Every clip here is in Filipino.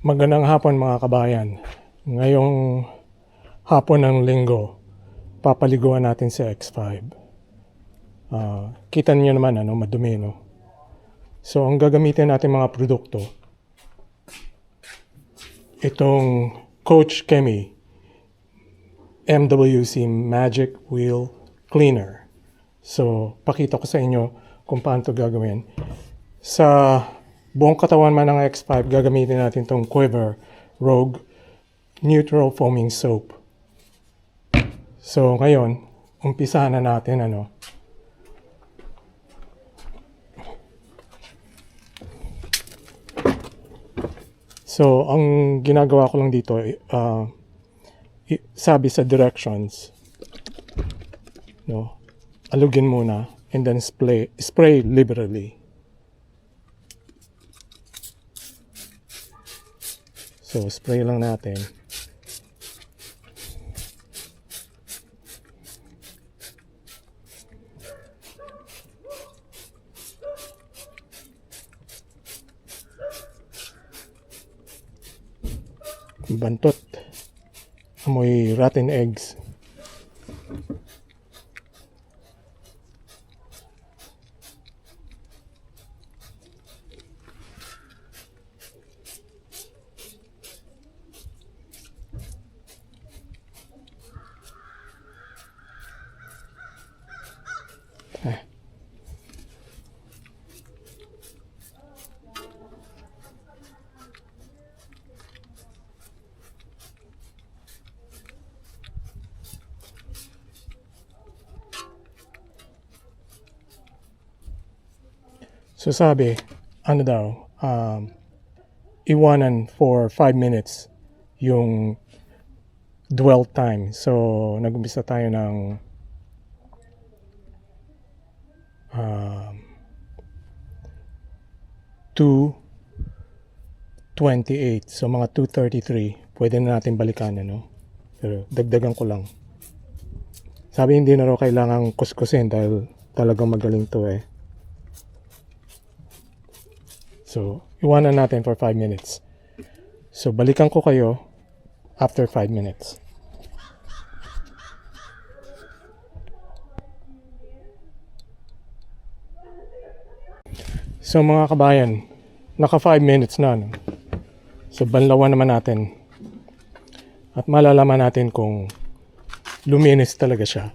Magandang hapon mga kabayan. Ngayong hapon ng linggo, papaliguan natin si X5. Ah, kita niyo naman ano, madumi no. So ang gagamitin natin mga produkto, itong Coach Kemi MWC Magic Wheel Cleaner. So pakita ko sa inyo kung paano ito gagawin. Sa buong katawan man ng X5, gagamitin natin itong Quiver Rogue Neutral Foaming Soap. So, ngayon, umpisahan na natin, ano. So, ang ginagawa ko lang dito, uh, sabi sa directions, no, alugin muna, and then spray, spray liberally. So, spray lang natin. Bantot. Amoy rotten eggs. So sabi, ano daw, um, iwanan for 5 minutes yung dwell time. So, nag-umpisa tayo ng um, 2.28. So, mga 2.33. Pwede na natin balikan, ano? Pero, dagdagan ko lang. Sabi, hindi na raw kailangang kuskusin dahil talagang magaling to eh. So, iwanan natin for 5 minutes. So, balikan ko kayo after 5 minutes. So, mga kabayan, naka 5 minutes na. No? So, banlawan naman natin. At malalaman natin kung luminis talaga siya.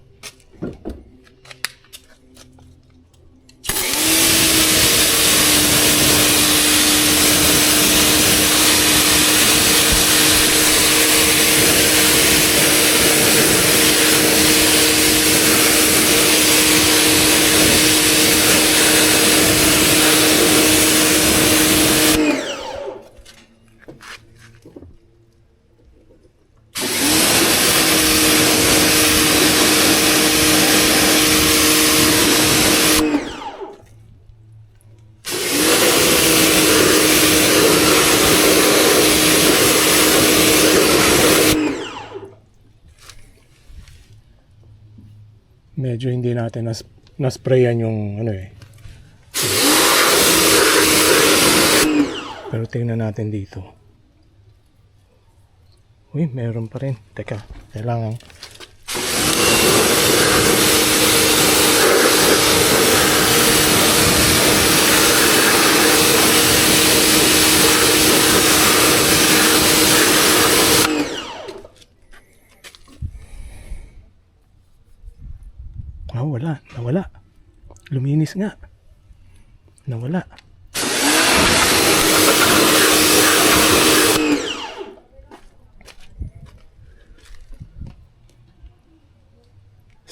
Medyo hindi natin nas nasprayan yung ano eh. Pero tingnan natin dito. Uy, meron pa rin. Teka, kailangan. Ah, wala. Nawala. Luminis nga. Nawala.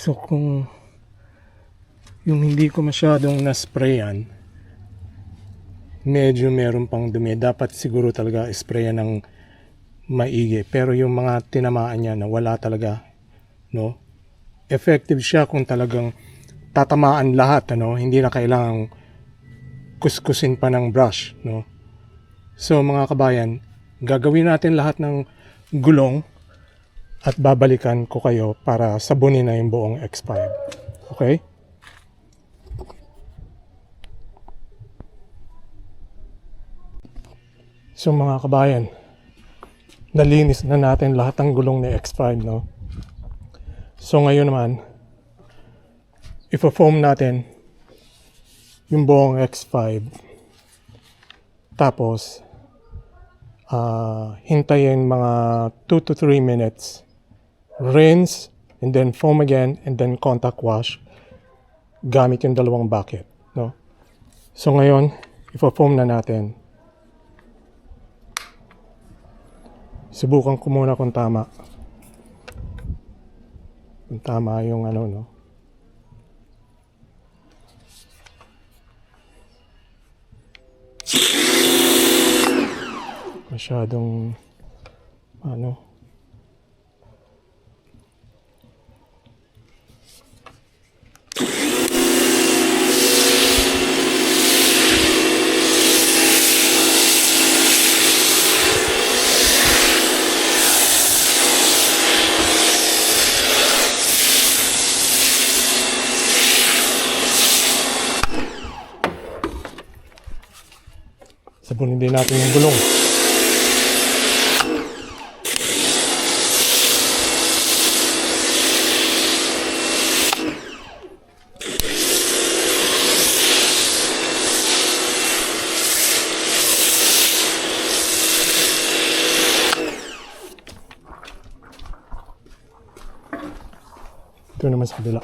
So kung yung hindi ko masyadong nasprayan, medyo meron pang dumi. Dapat siguro talaga sprayan ng maigi. Pero yung mga tinamaan niya na wala talaga, no? Effective siya kung talagang tatamaan lahat, ano? Hindi na kailangang kuskusin pa ng brush, no? So mga kabayan, gagawin natin lahat ng gulong at babalikan ko kayo para sabunin na yung buong X5. Okay? So mga kabayan, nalinis na natin lahat ng gulong ni X5, no? So ngayon naman, ipo-foam natin yung buong X5. Tapos, ah hintayin mga 2 to 3 minutes. Rinse, and then foam again, and then contact wash gamit yung dalawang bucket. No? So ngayon, ipo-foam na natin. Subukan ko muna kung tama. Kung tama yung ano, no? Masyadong, ano, sabunin din natin yung gulong. Ito naman sa kabila.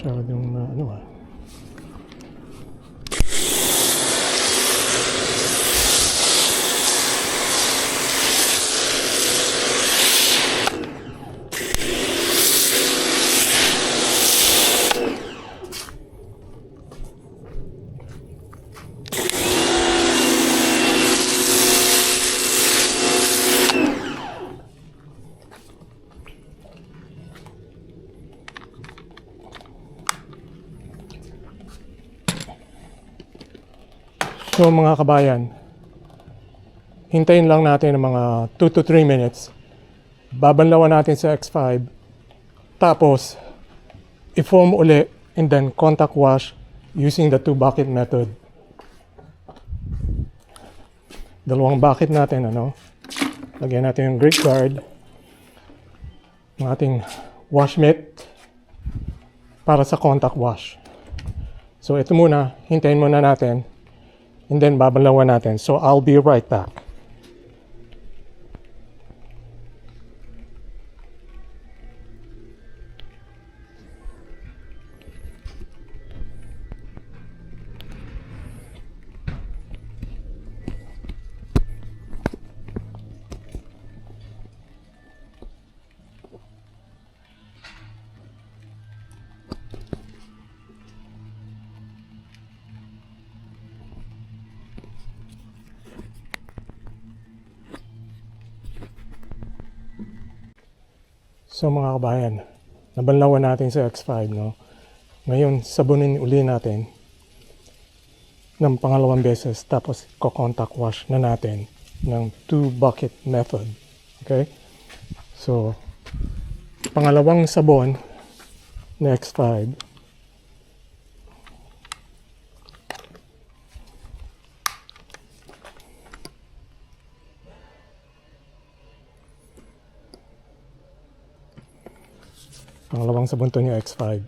Masyadong na ano ah. So mga kabayan, hintayin lang natin ng mga 2 to 3 minutes. Babanlawan natin sa X5. Tapos, i-foam uli and then contact wash using the two bucket method. Dalawang bucket natin, ano? Lagyan natin yung grip guard. Ang ating wash mitt para sa contact wash. So ito muna, hintayin muna natin and then babalawan natin. So I'll be right back. So mga kabayan, nabanlawan natin sa X5, no? Ngayon, sabunin uli natin ng pangalawang beses tapos ko-contact wash na natin ng two bucket method. Okay? So, pangalawang sabon na X5 Pangalawang sabon to niya X5.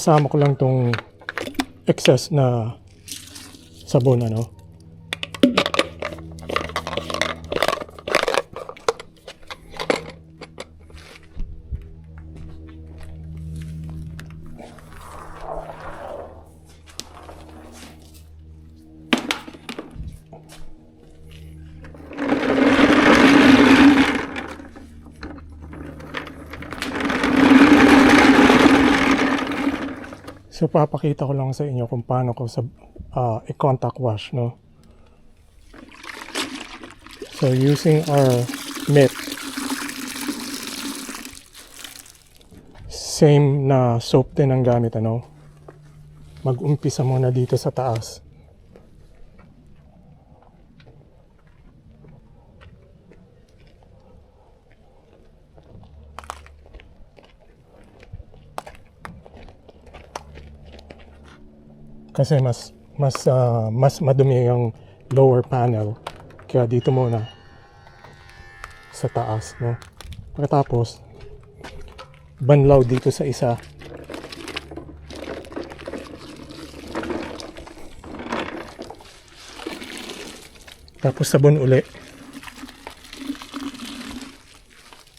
Sasama ko lang tong excess na sabon ano. So papakita ko lang sa inyo kung paano ko sa ah, i-contact wash, no? So using our mitt, same na soap din ang gamit, ano? Mag-umpisa muna dito sa taas. Kasi mas mas ah, mas madumi yung lower panel kaya dito muna sa taas no? Pagkatapos banlaw dito sa isa. Tapos sabon uli.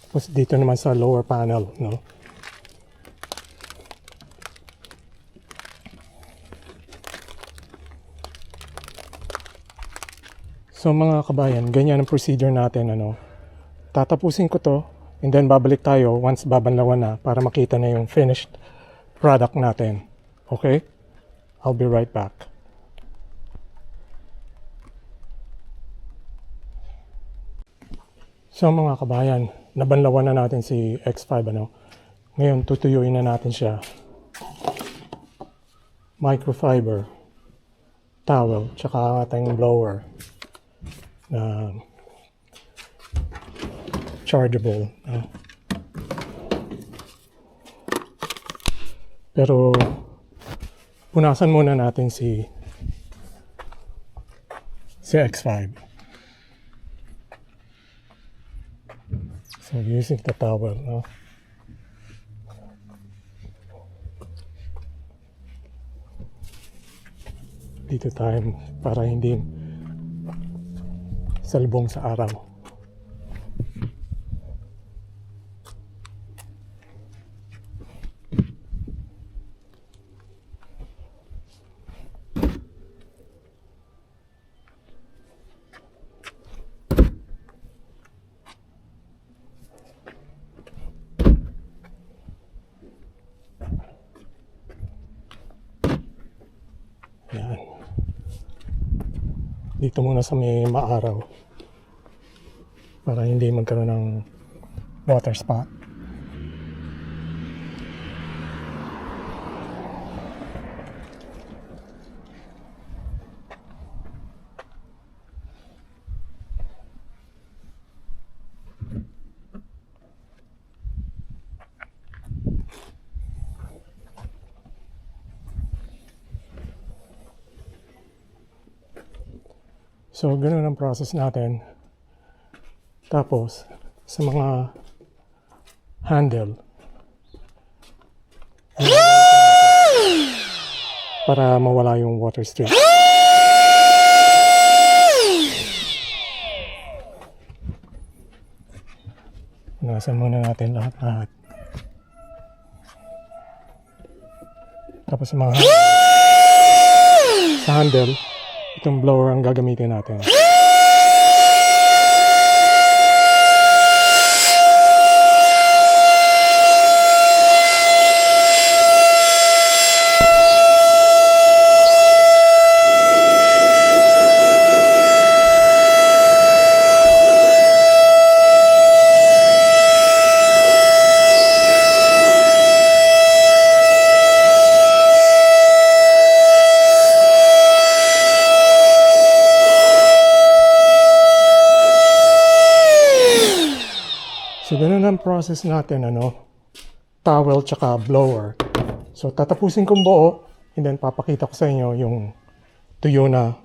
Tapos dito naman sa lower panel no So mga kabayan, ganyan ang procedure natin ano. Tatapusin ko to and then babalik tayo once babanlawan na para makita na yung finished product natin. Okay? I'll be right back. So mga kabayan, nabanlawan na natin si X5 ano. Ngayon tutuyuin na natin siya. Microfiber, towel, tsaka ating blower na chargeable. ah. pero punasan muna natin si si X5. So using the towel, no? Dito tayo para hindi salbong sa araw. Dito muna sa may maaraw para hindi magkaroon ng water spot. So, ganun ang process natin. Tapos, sa mga handle, para mawala yung water stream. Punasan muna natin lahat-lahat. Tapos sa mga sa handle, itong blower ang gagamitin natin. So, ganun ang process natin, ano, towel tsaka blower. So, tatapusin kong buo, and then papakita ko sa inyo yung tuyo na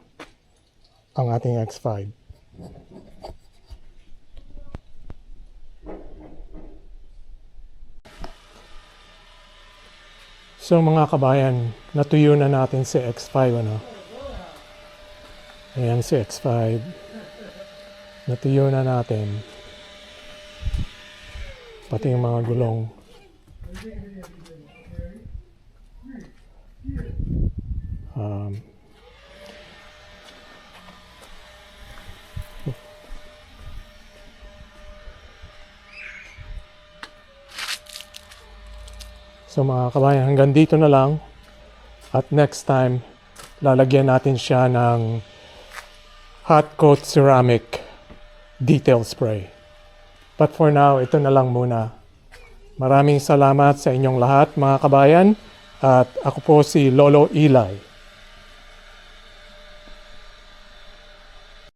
ang ating X5. So mga kabayan, natuyo na natin si X5 ano. Ayan si X5. Natuyo na natin. Pati yung mga gulong. Um, So mga kabayan, hanggang dito na lang. At next time, lalagyan natin siya ng hot coat ceramic detail spray. But for now, ito na lang muna. Maraming salamat sa inyong lahat mga kabayan. At ako po si Lolo Eli.